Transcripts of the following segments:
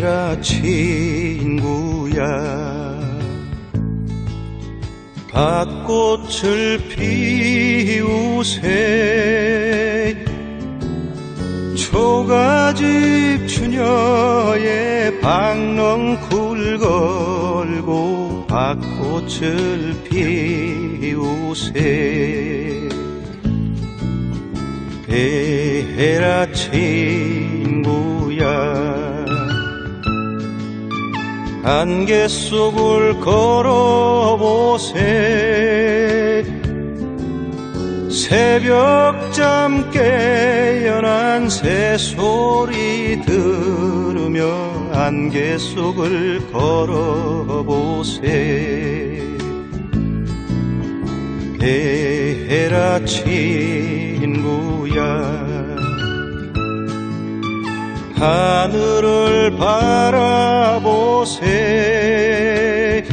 해라 친구야. 밭꽃을 피우세. 초가집 추녀의 박넝쿨 걸고 밭꽃을 피우세. 해라 친구야 안개 속을 걸어보세. 새벽잠 깨어난 새소리 들으며 안개 속을 걸어보세. 해라 친구야. 하늘을 바라 보세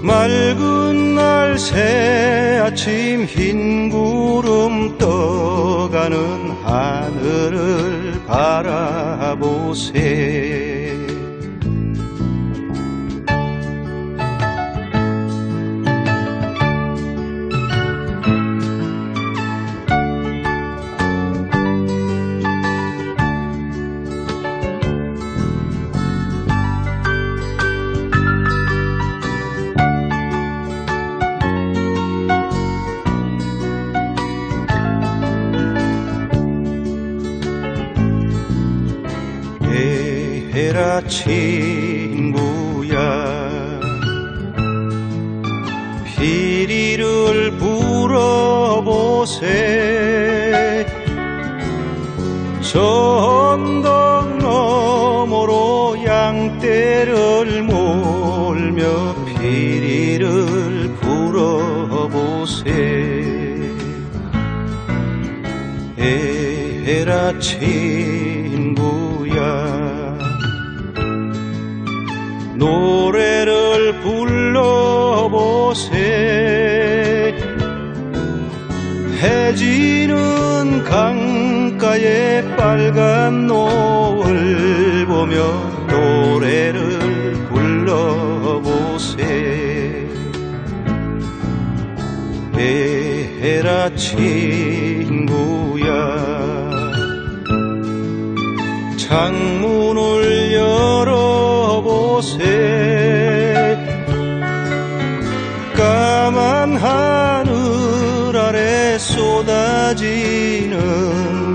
맑은 날 새 아침 흰 구름 떠가는 하늘을 바라보세 친구야. 피리를 불어보세. 저 언덕 너머로 양떼를 몰며 피리를 불어보세. 해라 친 빨간 노을 보며 노래를 불러보세. 해라 친구야. 창문을 열어보세. 까만 하늘 아래 쏟아지는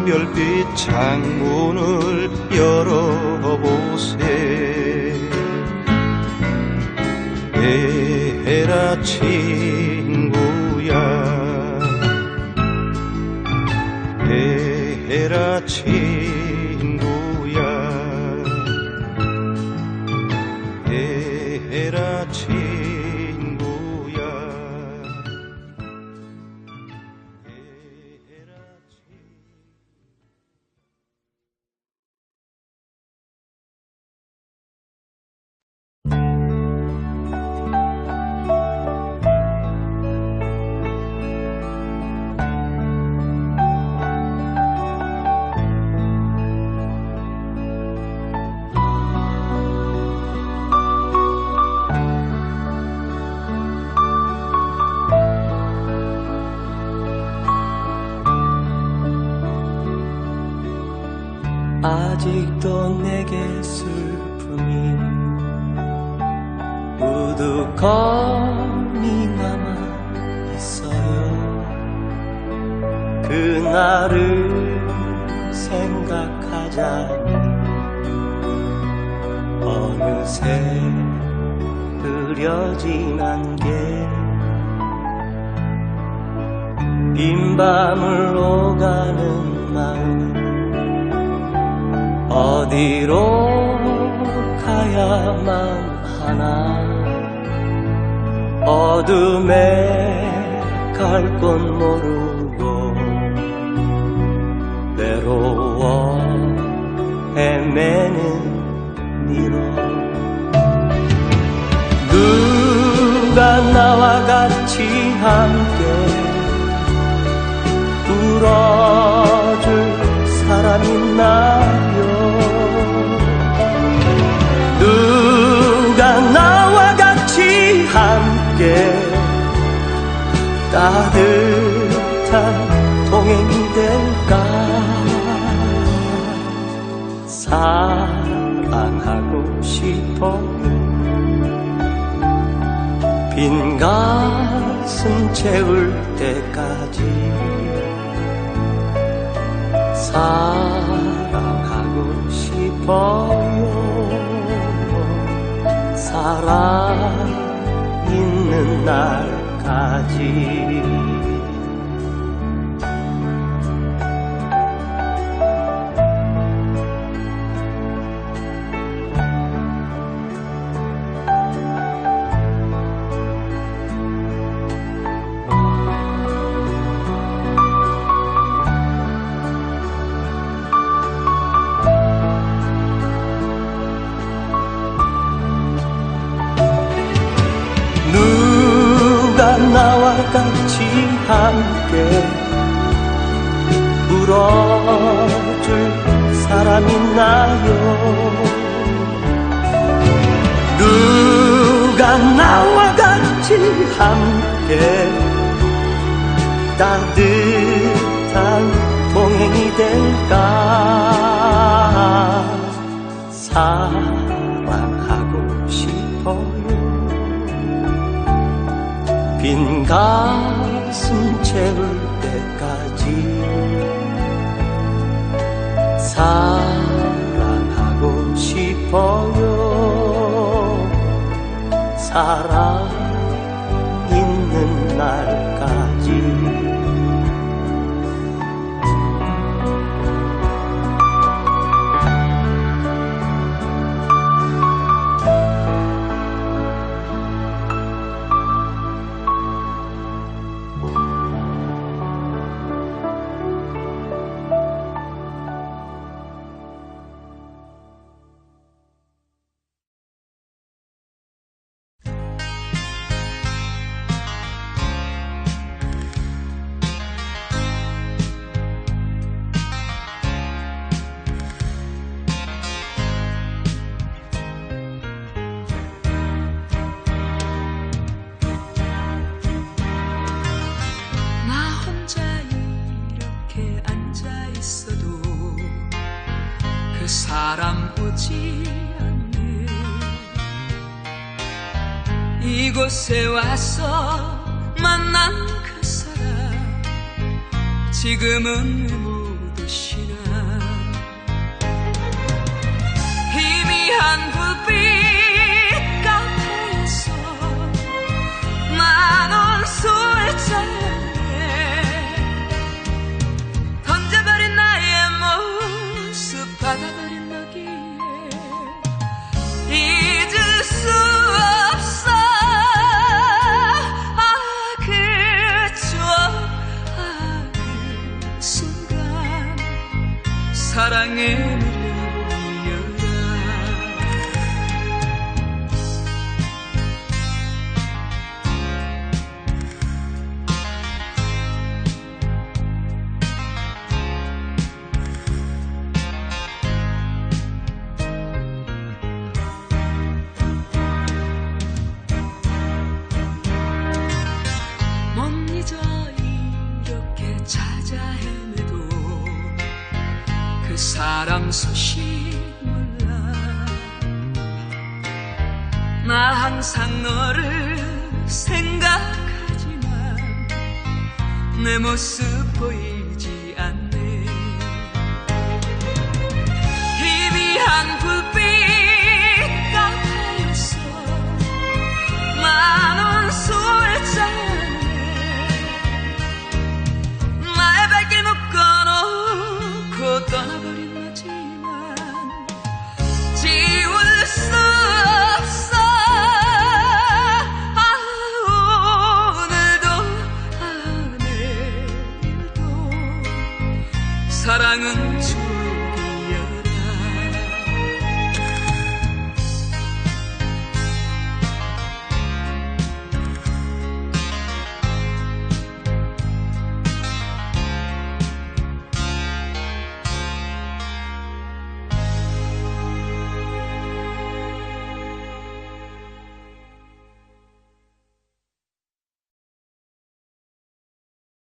별빛 창문을 열어보세. 해라 친구 우두커니 남아 있어요. 그날을 생각하자니 어느새 흐려진 안개 빈 밤을 오가는 마음. 어디로 가야만 하나 어둠에 갈곳 모르고 외로워 따뜻한 동행이 될까? 사랑하고 싶어요. 빈 가슴 채울 때까지 사랑하고 싶어요. 사랑 있는 날 까지 같이 함께 울어줄 사람 있나요. 누가 나와 같이 함께 따뜻한 동행이 될까? 사 가슴 채울 때까지 사랑하고 싶어요. 사랑 있는 날 오지 않네. 이곳에 와서 만난 그 사람 지금은 오시나. 희미한 불빛 카페에서 만원 모습 받아버린 사람 소식 몰라 나 항상 너를 생각하지만 내 모습 보이